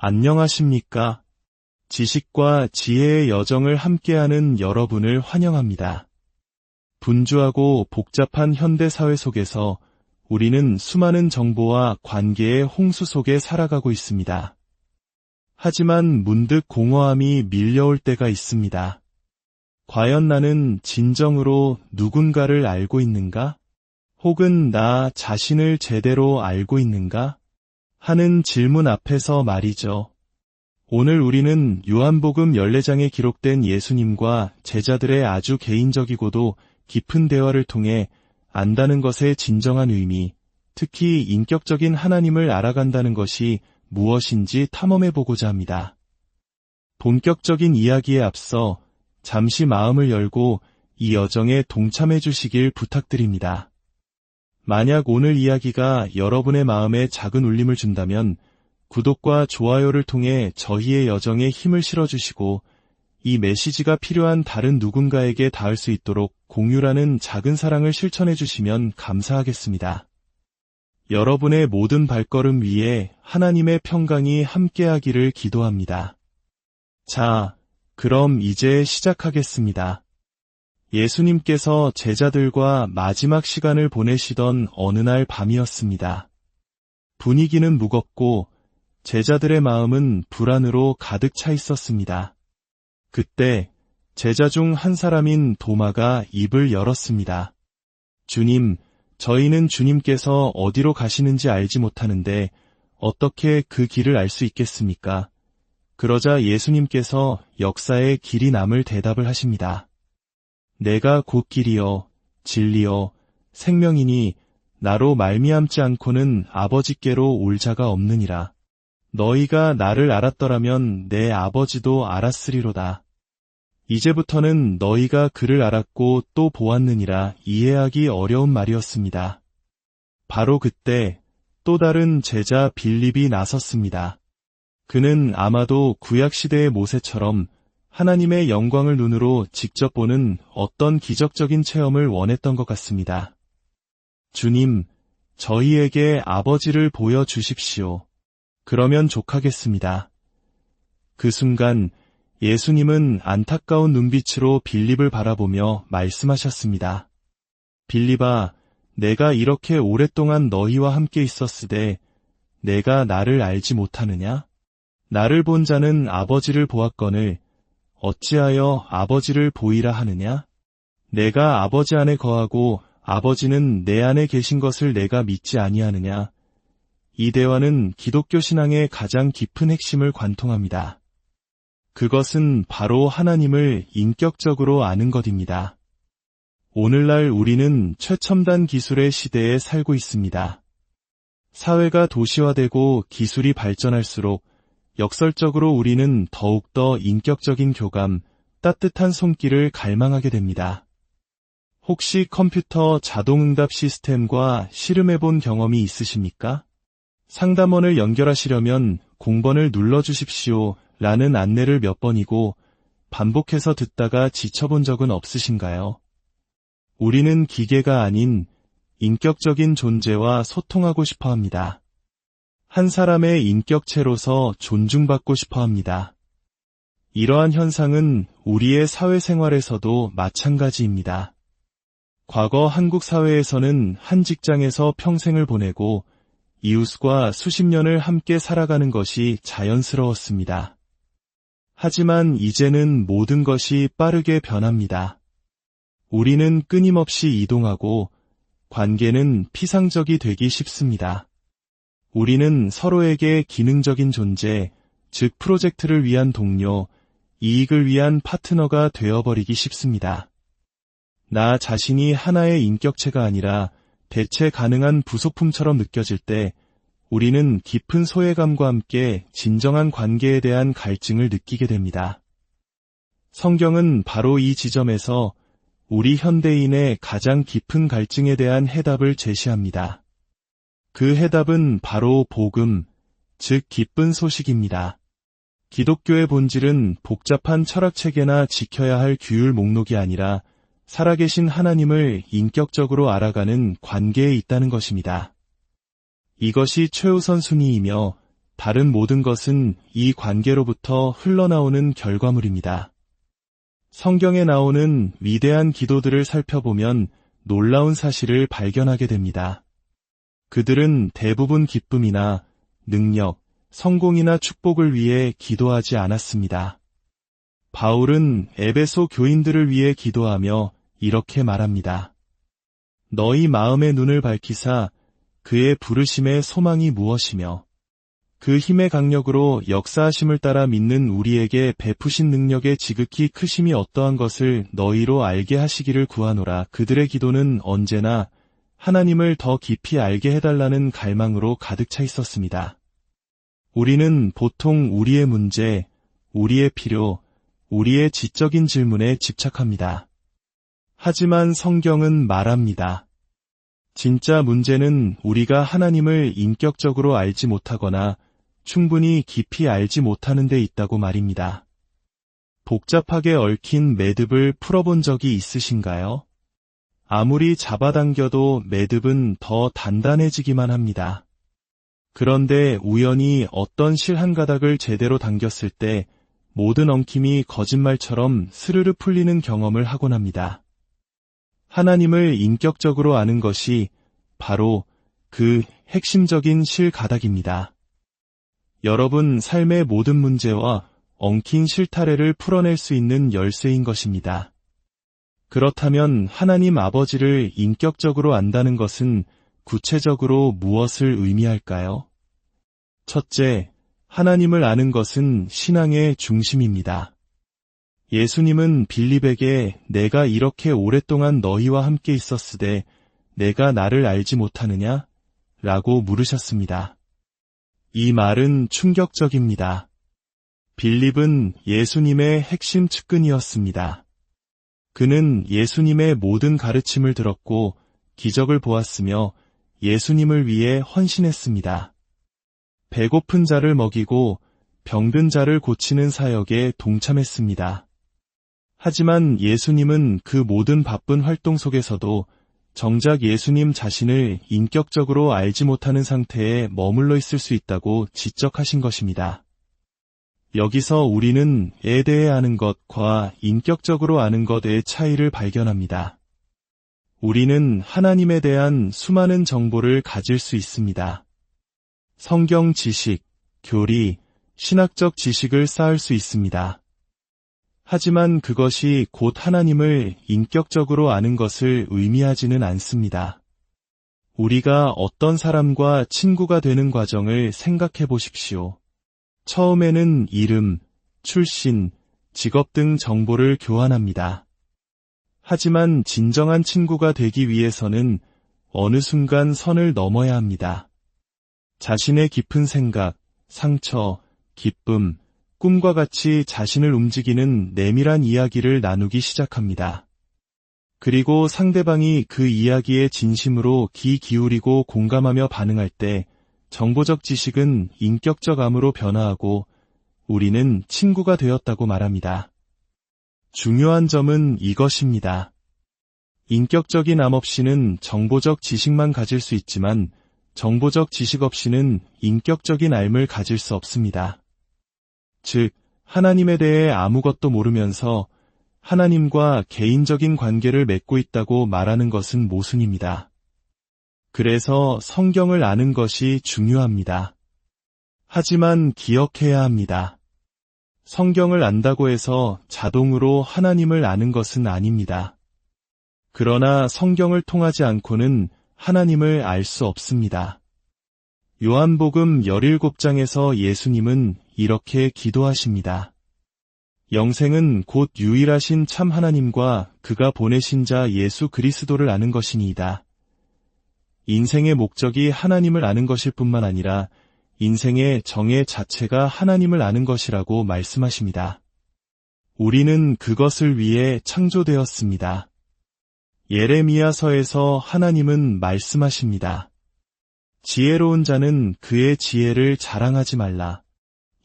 안녕하십니까? 지식과 지혜의 여정을 함께하는 여러분을 환영합니다. 분주하고 복잡한 현대사회 속에서 우리는 수많은 정보와 관계의 홍수 속에 살아가고 있습니다. 하지만 문득 공허함이 밀려올 때가 있습니다. 과연 나는 진정으로 누군가를 알고 있는가? 혹은 나 자신을 제대로 알고 있는가? 하는 질문 앞에서 말이죠. 오늘 우리는 요한복음 14장에 기록된 예수님과 제자들의 아주 개인적이고도 깊은 대화를 통해 안다는 것의 진정한 의미, 특히 인격적인 하나님을 알아간다는 것이 무엇인지 탐험해 보고자 합니다. 본격적인 이야기에 앞서 잠시 마음을 열고 이 여정에 동참해 주시길 부탁드립니다. 만약 오늘 이야기가 여러분의 마음에 작은 울림을 준다면 구독과 좋아요를 통해 저희의 여정에 힘을 실어주시고 이 메시지가 필요한 다른 누군가에게 닿을 수 있도록 공유라는 작은 사랑을 실천해 주시면 감사하겠습니다. 여러분의 모든 발걸음 위에 하나님의 평강이 함께하기를 기도합니다. 자, 그럼 이제 시작하겠습니다. 예수님께서 제자들과 마지막 시간을 보내시던 어느 날 밤이었습니다. 분위기는 무겁고 제자들의 마음은 불안으로 가득 차 있었습니다. 그때 제자 중 한 사람인 도마가 입을 열었습니다. 주님, 저희는 주님께서 어디로 가시는지 알지 못하는데 어떻게 그 길을 알 수 있겠습니까? 그러자 예수님께서 역사의 길이 남을 대답을 하십니다. 내가 곧 길이요, 진리요, 생명이니 나로 말미암지 않고는 아버지께로 올 자가 없느니라. 너희가 나를 알았더라면 내 아버지도 알았으리로다. 이제부터는 너희가 그를 알았고 또 보았느니라 이해하기 어려운 말이었습니다. 바로 그때 또 다른 제자 빌립이 나섰습니다. 그는 아마도 구약시대의 모세처럼 하나님의 영광을 눈으로 직접 보는 어떤 기적적인 체험을 원했던 것 같습니다. 주님, 저희에게 아버지를 보여주십시오. 그러면 족하겠습니다. 그 순간 예수님은 안타까운 눈빛으로 빌립을 바라보며 말씀하셨습니다. 빌립아, 내가 이렇게 오랫동안 너희와 함께 있었으되 내가 나를 알지 못하느냐? 나를 본 자는 아버지를 보았거늘 어찌하여 아버지를 보이라 하느냐? 내가 아버지 안에 거하고 아버지는 내 안에 계신 것을 내가 믿지 아니하느냐? 이 대화는 기독교 신앙의 가장 깊은 핵심을 관통합니다. 그것은 바로 하나님을 인격적으로 아는 것입니다. 오늘날 우리는 최첨단 기술의 시대에 살고 있습니다. 사회가 도시화되고 기술이 발전할수록 역설적으로 우리는 더욱더 인격적인 교감, 따뜻한 손길을 갈망하게 됩니다. 혹시 컴퓨터 자동응답 시스템과 씨름해본 경험이 있으십니까? 상담원을 연결하시려면 공번을 눌러주십시오 라는 안내를 몇 번이고 반복해서 듣다가 지쳐본 적은 없으신가요? 우리는 기계가 아닌 인격적인 존재와 소통하고 싶어 합니다. 한 사람의 인격체로서 존중받고 싶어 합니다. 이러한 현상은 우리의 사회생활에서도 마찬가지입니다. 과거 한국 사회에서는 한 직장에서 평생을 보내고 이웃과 수십 년을 함께 살아가는 것이 자연스러웠습니다. 하지만 이제는 모든 것이 빠르게 변합니다. 우리는 끊임없이 이동하고 관계는 피상적이 되기 쉽습니다. 우리는 서로에게 기능적인 존재, 즉 프로젝트를 위한 동료, 이익을 위한 파트너가 되어버리기 쉽습니다. 나 자신이 하나의 인격체가 아니라 대체 가능한 부속품처럼 느껴질 때 우리는 깊은 소외감과 함께 진정한 관계에 대한 갈증을 느끼게 됩니다. 성경은 바로 이 지점에서 우리 현대인의 가장 깊은 갈증에 대한 해답을 제시합니다. 그 해답은 바로 복음, 즉 기쁜 소식입니다. 기독교의 본질은 복잡한 철학 체계나 지켜야 할 규율 목록이 아니라 살아계신 하나님을 인격적으로 알아가는 관계에 있다는 것입니다. 이것이 최우선 순위이며 다른 모든 것은 이 관계로부터 흘러나오는 결과물입니다. 성경에 나오는 위대한 기도들을 살펴보면 놀라운 사실을 발견하게 됩니다. 그들은 대부분 기쁨이나 능력, 성공이나 축복을 위해 기도하지 않았습니다. 바울은 에베소 교인들을 위해 기도하며 이렇게 말합니다. 너희 마음의 눈을 밝히사 그의 부르심의 소망이 무엇이며 그 힘의 강력으로 역사하심을 따라 믿는 우리에게 베푸신 능력의 지극히 크심이 어떠한 것을 너희로 알게 하시기를 구하노라. 그들의 기도는 언제나 하나님을 더 깊이 알게 해달라는 갈망으로 가득 차 있었습니다. 우리는 보통 우리의 문제, 우리의 필요, 우리의 지적인 질문에 집착합니다. 하지만 성경은 말합니다. 진짜 문제는 우리가 하나님을 인격적으로 알지 못하거나 충분히 깊이 알지 못하는 데 있다고 말입니다. 복잡하게 얽힌 매듭을 풀어본 적이 있으신가요? 아무리 잡아당겨도 매듭은 더 단단해지기만 합니다. 그런데 우연히 어떤 실 한 가닥을 제대로 당겼을 때 모든 엉킴이 거짓말처럼 스르르 풀리는 경험을 하곤 합니다. 하나님을 인격적으로 아는 것이 바로 그 핵심적인 실가닥입니다. 여러분 삶의 모든 문제와 엉킨 실타래를 풀어낼 수 있는 열쇠인 것입니다. 그렇다면 하나님 아버지를 인격적으로 안다는 것은 구체적으로 무엇을 의미할까요? 첫째, 하나님을 아는 것은 신앙의 중심입니다. 예수님은 빌립에게 내가 이렇게 오랫동안 너희와 함께 있었으되 내가 나를 알지 못하느냐? 라고 물으셨습니다. 이 말은 충격적입니다. 빌립은 예수님의 핵심 측근이었습니다. 그는 예수님의 모든 가르침을 들었고 기적을 보았으며 예수님을 위해 헌신했습니다. 배고픈 자를 먹이고 병든 자를 고치는 사역에 동참했습니다. 하지만 예수님은 그 모든 바쁜 활동 속에서도 정작 예수님 자신을 인격적으로 알지 못하는 상태에 머물러 있을 수 있다고 지적하신 것입니다. 여기서 우리는 에 대해 아는 것과 인격적으로 아는 것의 차이를 발견합니다. 우리는 하나님에 대한 수많은 정보를 가질 수 있습니다. 성경 지식, 교리, 신학적 지식을 쌓을 수 있습니다. 하지만 그것이 곧 하나님을 인격적으로 아는 것을 의미하지는 않습니다. 우리가 어떤 사람과 친구가 되는 과정을 생각해 보십시오. 처음에는 이름, 출신, 직업 등 정보를 교환합니다. 하지만 진정한 친구가 되기 위해서는 어느 순간 선을 넘어야 합니다. 자신의 깊은 생각, 상처, 기쁨, 꿈과 같이 자신을 움직이는 내밀한 이야기를 나누기 시작합니다. 그리고 상대방이 그 이야기에 진심으로 귀 기울이고 공감하며 반응할 때 정보적 지식은 인격적 암으로 변화하고 우리는 친구가 되었다고 말합니다. 중요한 점은 이것입니다. 인격적인 암 없이는 정보적 지식만 가질 수 있지만 정보적 지식 없이는 인격적인 삶을 가질 수 없습니다. 즉, 하나님에 대해 아무것도 모르면서 하나님과 개인적인 관계를 맺고 있다고 말하는 것은 모순입니다. 그래서 성경을 아는 것이 중요합니다. 하지만 기억해야 합니다. 성경을 안다고 해서 자동으로 하나님을 아는 것은 아닙니다. 그러나 성경을 통하지 않고는 하나님을 알 수 없습니다. 요한복음 17장에서 예수님은 이렇게 기도하십니다. 영생은 곧 유일하신 참 하나님과 그가 보내신 자 예수 그리스도를 아는 것이니이다. 인생의 목적이 하나님을 아는 것일 뿐만 아니라 인생의 정의 자체가 하나님을 아는 것이라고 말씀하십니다. 우리는 그것을 위해 창조되었습니다. 예레미야서에서 하나님은 말씀하십니다. 지혜로운 자는 그의 지혜를 자랑하지 말라.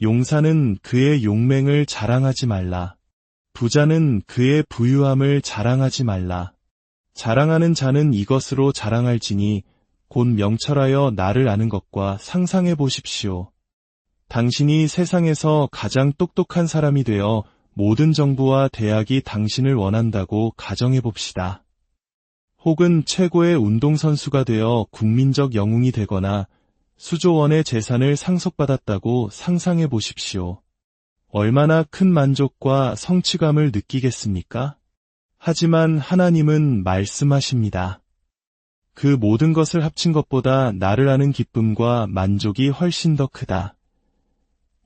용사는 그의 용맹을 자랑하지 말라. 부자는 그의 부유함을 자랑하지 말라. 자랑하는 자는 이것으로 자랑할지니 곧 명철하여 나를 아는 것과 상상해 보십시오. 당신이 세상에서 가장 똑똑한 사람이 되어 모든 정부와 대학이 당신을 원한다고 가정해 봅시다. 혹은 최고의 운동선수가 되어 국민적 영웅이 되거나 수조 원의 재산을 상속받았다고 상상해 보십시오. 얼마나 큰 만족과 성취감을 느끼겠습니까? 하지만 하나님은 말씀하십니다. 그 모든 것을 합친 것보다 나를 아는 기쁨과 만족이 훨씬 더 크다.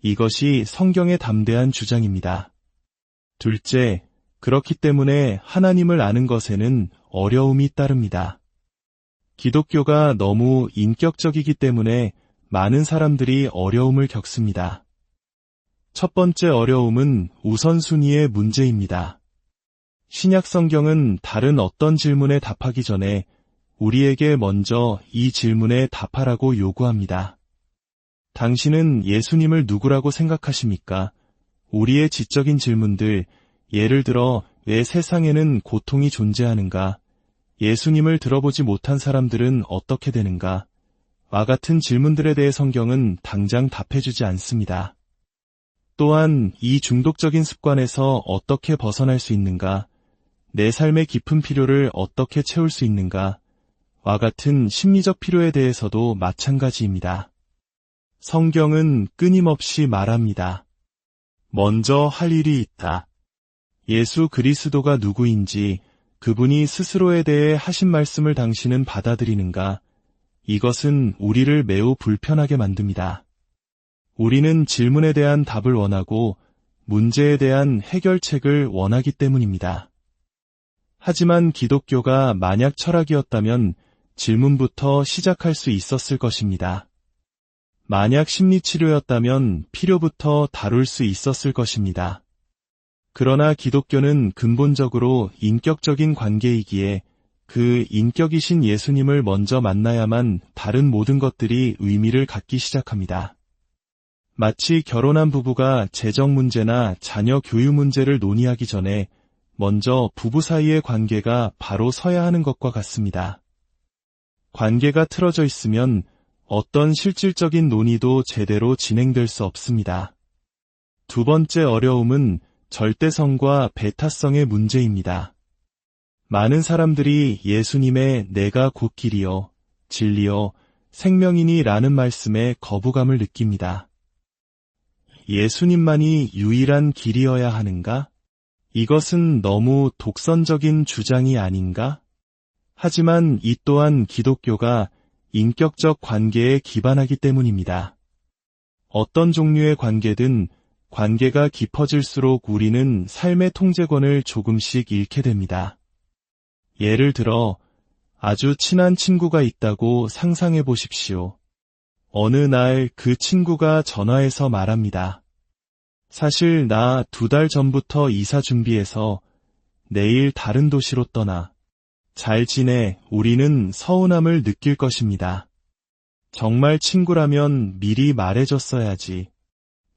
이것이 성경의 담대한 주장입니다. 둘째, 그렇기 때문에 하나님을 아는 것에는 어려움이 따릅니다. 기독교가 너무 인격적이기 때문에 많은 사람들이 어려움을 겪습니다. 첫 번째 어려움은 우선순위의 문제입니다. 신약 성경은 다른 어떤 질문에 답하기 전에 우리에게 먼저 이 질문에 답하라고 요구합니다. 당신은 예수님을 누구라고 생각하십니까? 우리의 지적인 질문들, 예를 들어 왜 세상에는 고통이 존재하는가? 예수님을 들어보지 못한 사람들은 어떻게 되는가? 와 같은 질문들에 대해 성경은 당장 답해주지 않습니다. 또한 이 중독적인 습관에서 어떻게 벗어날 수 있는가? 내 삶의 깊은 필요를 어떻게 채울 수 있는가? 와 같은 심리적 필요에 대해서도 마찬가지입니다. 성경은 끊임없이 말합니다. 먼저 할 일이 있다. 예수 그리스도가 누구인지 그분이 스스로에 대해 하신 말씀을 당신은 받아들이는가? 이것은 우리를 매우 불편하게 만듭니다. 우리는 질문에 대한 답을 원하고 문제에 대한 해결책을 원하기 때문입니다. 하지만 기독교가 만약 철학이었다면 질문부터 시작할 수 있었을 것입니다. 만약 심리치료였다면 필요부터 다룰 수 있었을 것입니다. 그러나 기독교는 근본적으로 인격적인 관계이기에 그 인격이신 예수님을 먼저 만나야만 다른 모든 것들이 의미를 갖기 시작합니다. 마치 결혼한 부부가 재정 문제나 자녀 교육 문제를 논의하기 전에 먼저 부부 사이의 관계가 바로 서야 하는 것과 같습니다. 관계가 틀어져 있으면 어떤 실질적인 논의도 제대로 진행될 수 없습니다. 두 번째 어려움은 절대성과 배타성의 문제입니다. 많은 사람들이 예수님의 내가 곧 길이요, 진리요, 생명이니 라는 말씀에 거부감을 느낍니다. 예수님만이 유일한 길이어야 하는가? 이것은 너무 독선적인 주장이 아닌가? 하지만 이 또한 기독교가 인격적 관계에 기반하기 때문입니다. 어떤 종류의 관계든 관계가 깊어질수록 우리는 삶의 통제권을 조금씩 잃게 됩니다. 예를 들어 아주 친한 친구가 있다고 상상해 보십시오. 어느 날 그 친구가 전화해서 말합니다. 사실 나 두 달 전부터 이사 준비해서 내일 다른 도시로 떠나. 잘 지내 우리는 서운함을 느낄 것입니다. 정말 친구라면 미리 말해줬어야지.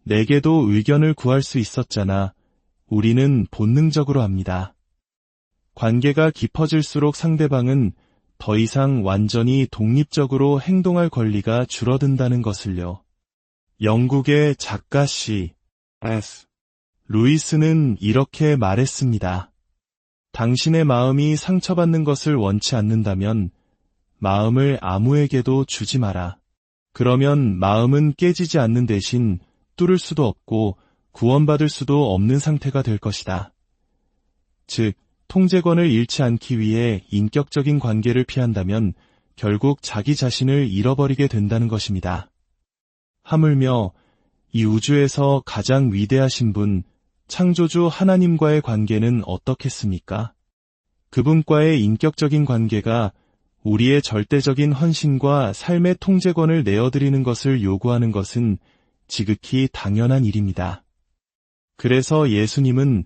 내게도 의견을 구할 수 있었잖아. 우리는 본능적으로 합니다. 관계가 깊어질수록 상대방은 더 이상 완전히 독립적으로 행동할 권리가 줄어든다는 것을요. 영국의 작가 씨 S. 루이스는 이렇게 말했습니다. 당신의 마음이 상처받는 것을 원치 않는다면 마음을 아무에게도 주지 마라. 그러면 마음은 깨지지 않는 대신 뚫을 수도 없고 구원받을 수도 없는 상태가 될 것이다. 즉, 통제권을 잃지 않기 위해 인격적인 관계를 피한다면 결국 자기 자신을 잃어버리게 된다는 것입니다. 하물며 이 우주에서 가장 위대하신 분, 창조주 하나님과의 관계는 어떻겠습니까? 그분과의 인격적인 관계가 우리의 절대적인 헌신과 삶의 통제권을 내어드리는 것을 요구하는 것은 지극히 당연한 일입니다. 그래서 예수님은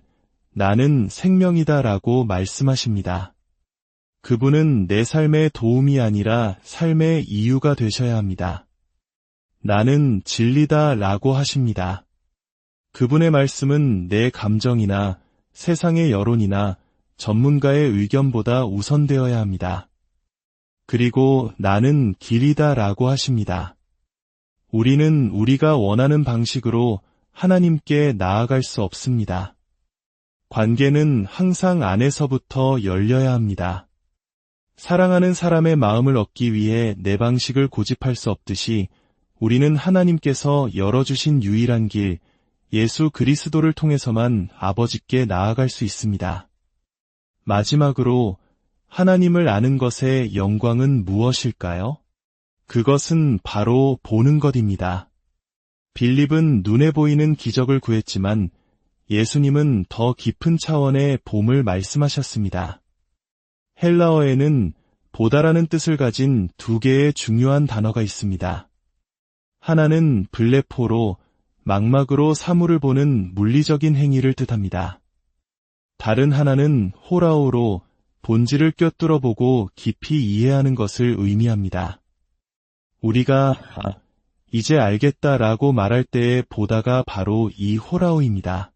나는 생명이다 라고 말씀하십니다. 그분은 내 삶의 도움이 아니라 삶의 이유가 되셔야 합니다. 나는 진리다 라고 하십니다. 그분의 말씀은 내 감정이나 세상의 여론이나 전문가의 의견보다 우선되어야 합니다. 그리고 나는 길이다 라고 하십니다. 우리는 우리가 원하는 방식으로 하나님께 나아갈 수 없습니다. 관계는 항상 안에서부터 열려야 합니다. 사랑하는 사람의 마음을 얻기 위해 내 방식을 고집할 수 없듯이 우리는 하나님께서 열어주신 유일한 길, 예수 그리스도를 통해서만 아버지께 나아갈 수 있습니다. 마지막으로 하나님을 아는 것의 영광은 무엇일까요? 그것은 바로 보는 것입니다. 빌립은 눈에 보이는 기적을 구했지만 예수님은 더 깊은 차원의 봄을 말씀하셨습니다. 헬라어에는 보다라는 뜻을 가진 두 개의 중요한 단어가 있습니다. 하나는 블레포로 망막으로 사물을 보는 물리적인 행위를 뜻합니다. 다른 하나는 호라오로 본질을 꿰뚫어 보고 깊이 이해하는 것을 의미합니다. 우리가 이제 알겠다라고 말할 때의 보다가 바로 이 호라오입니다.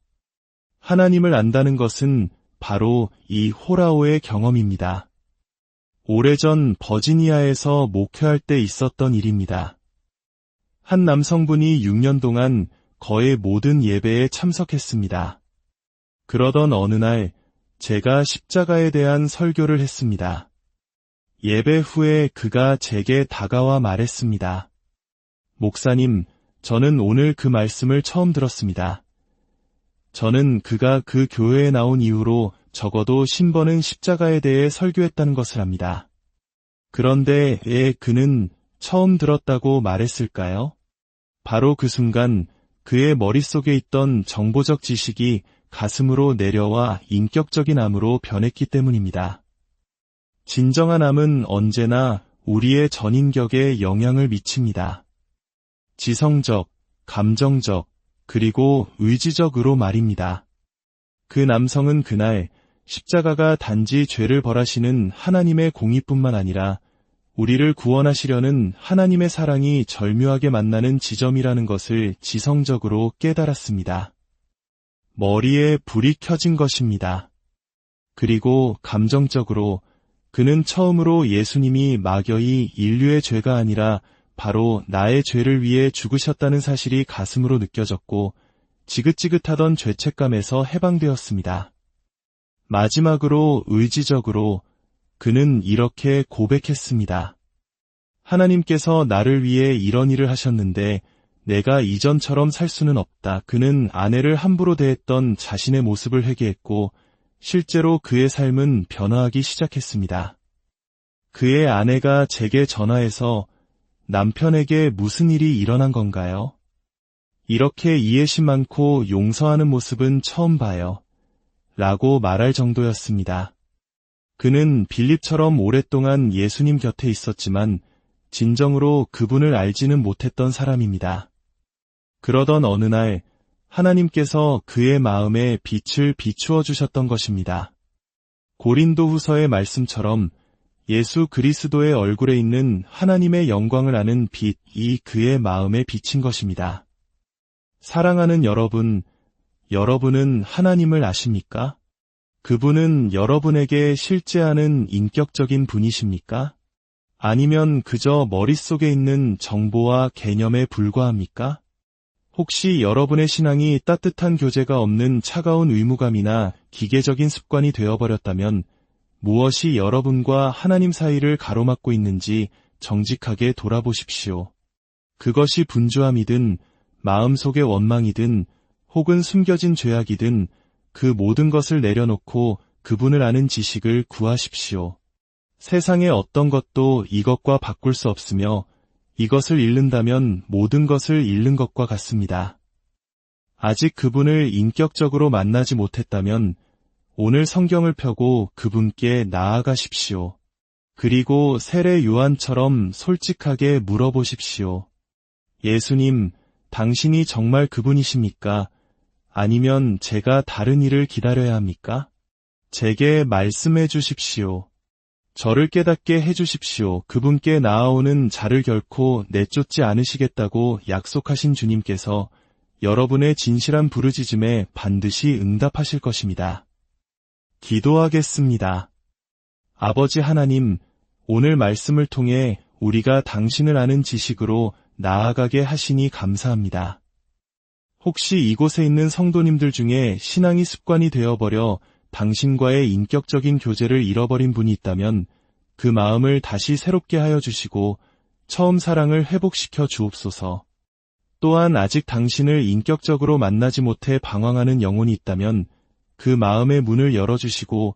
하나님을 안다는 것은 바로 이 호라오의 경험입니다. 오래전 버지니아에서 목회할 때 있었던 일입니다. 한 남성분이 6년 동안 거의 모든 예배에 참석했습니다. 그러던 어느 날 제가 십자가에 대한 설교를 했습니다. 예배 후에 그가 제게 다가와 말했습니다. 목사님, 저는 오늘 그 말씀을 처음 들었습니다. 저는 그가 그 교회에 나온 이후로 적어도 신번은 십자가에 대해 설교했다는 것을 압니다. 그런데 왜 그는 처음 들었다고 말했을까요? 바로 그 순간 그의 머릿속에 있던 정보적 지식이 가슴으로 내려와 인격적인 암으로 변했기 때문입니다. 진정한 암은 언제나 우리의 전인격에 영향을 미칩니다. 지성적, 감정적, 그리고 의지적으로 말입니다. 그 남성은 그날 십자가가 단지 죄를 벌하시는 하나님의 공의뿐만 아니라 우리를 구원하시려는 하나님의 사랑이 절묘하게 만나는 지점이라는 것을 지성적으로 깨달았습니다. 머리에 불이 켜진 것입니다. 그리고 감정적으로 그는 처음으로 예수님이 막연히 인류의 죄가 아니라 바로 나의 죄를 위해 죽으셨다는 사실이 가슴으로 느껴졌고 지긋지긋하던 죄책감에서 해방되었습니다. 마지막으로 의지적으로 그는 이렇게 고백했습니다. 하나님께서 나를 위해 이런 일을 하셨는데 내가 이전처럼 살 수는 없다. 그는 아내를 함부로 대했던 자신의 모습을 회개했고 실제로 그의 삶은 변화하기 시작했습니다. 그의 아내가 제게 전화해서 남편에게 무슨 일이 일어난 건가요? 이렇게 이해심 많고 용서하는 모습은 처음 봐요. 라고 말할 정도였습니다. 그는 빌립처럼 오랫동안 예수님 곁에 있었지만 진정으로 그분을 알지는 못했던 사람입니다. 그러던 어느 날 하나님께서 그의 마음에 빛을 비추어 주셨던 것입니다. 고린도 후서의 말씀처럼 예수 그리스도의 얼굴에 있는 하나님의 영광을 아는 빛이 그의 마음에 비친 것입니다. 사랑하는 여러분, 여러분은 하나님을 아십니까? 그분은 여러분에게 실제하는 인격적인 분이십니까? 아니면 그저 머릿속에 있는 정보와 개념에 불과합니까? 혹시 여러분의 신앙이 따뜻한 교제가 없는 차가운 의무감이나 기계적인 습관이 되어버렸다면 무엇이 여러분과 하나님 사이를 가로막고 있는지 정직하게 돌아보십시오. 그것이 분주함이든 마음속의 원망이든 혹은 숨겨진 죄악이든 그 모든 것을 내려놓고 그분을 아는 지식을 구하십시오. 세상의 어떤 것도 이것과 바꿀 수 없으며 이것을 잃는다면 모든 것을 잃는 것과 같습니다. 아직 그분을 인격적으로 만나지 못했다면 오늘 성경을 펴고 그분께 나아가십시오. 그리고 세례 요한처럼 솔직하게 물어보십시오. 예수님, 당신이 정말 그분이십니까? 아니면 제가 다른 일을 기다려야 합니까? 제게 말씀해 주십시오. 저를 깨닫게 해 주십시오. 그분께 나아오는 자를 결코 내쫓지 않으시겠다고 약속하신 주님께서 여러분의 진실한 부르짖음에 반드시 응답하실 것입니다. 기도하겠습니다. 아버지 하나님, 오늘 말씀을 통해 우리가 당신을 아는 지식으로 나아가게 하시니 감사합니다. 혹시 이곳에 있는 성도님들 중에 신앙이 습관이 되어버려 당신과의 인격적인 교제를 잃어버린 분이 있다면 그 마음을 다시 새롭게 하여 주시고 처음 사랑을 회복시켜 주옵소서. 또한 아직 당신을 인격적으로 만나지 못해 방황하는 영혼이 있다면 그 마음의 문을 열어주시고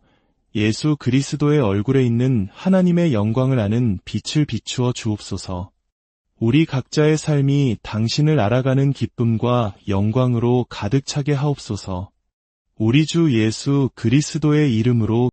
예수 그리스도의 얼굴에 있는 하나님의 영광을 아는 빛을 비추어 주옵소서. 우리 각자의 삶이 당신을 알아가는 기쁨과 영광으로 가득 차게 하옵소서. 우리 주 예수 그리스도의 이름으로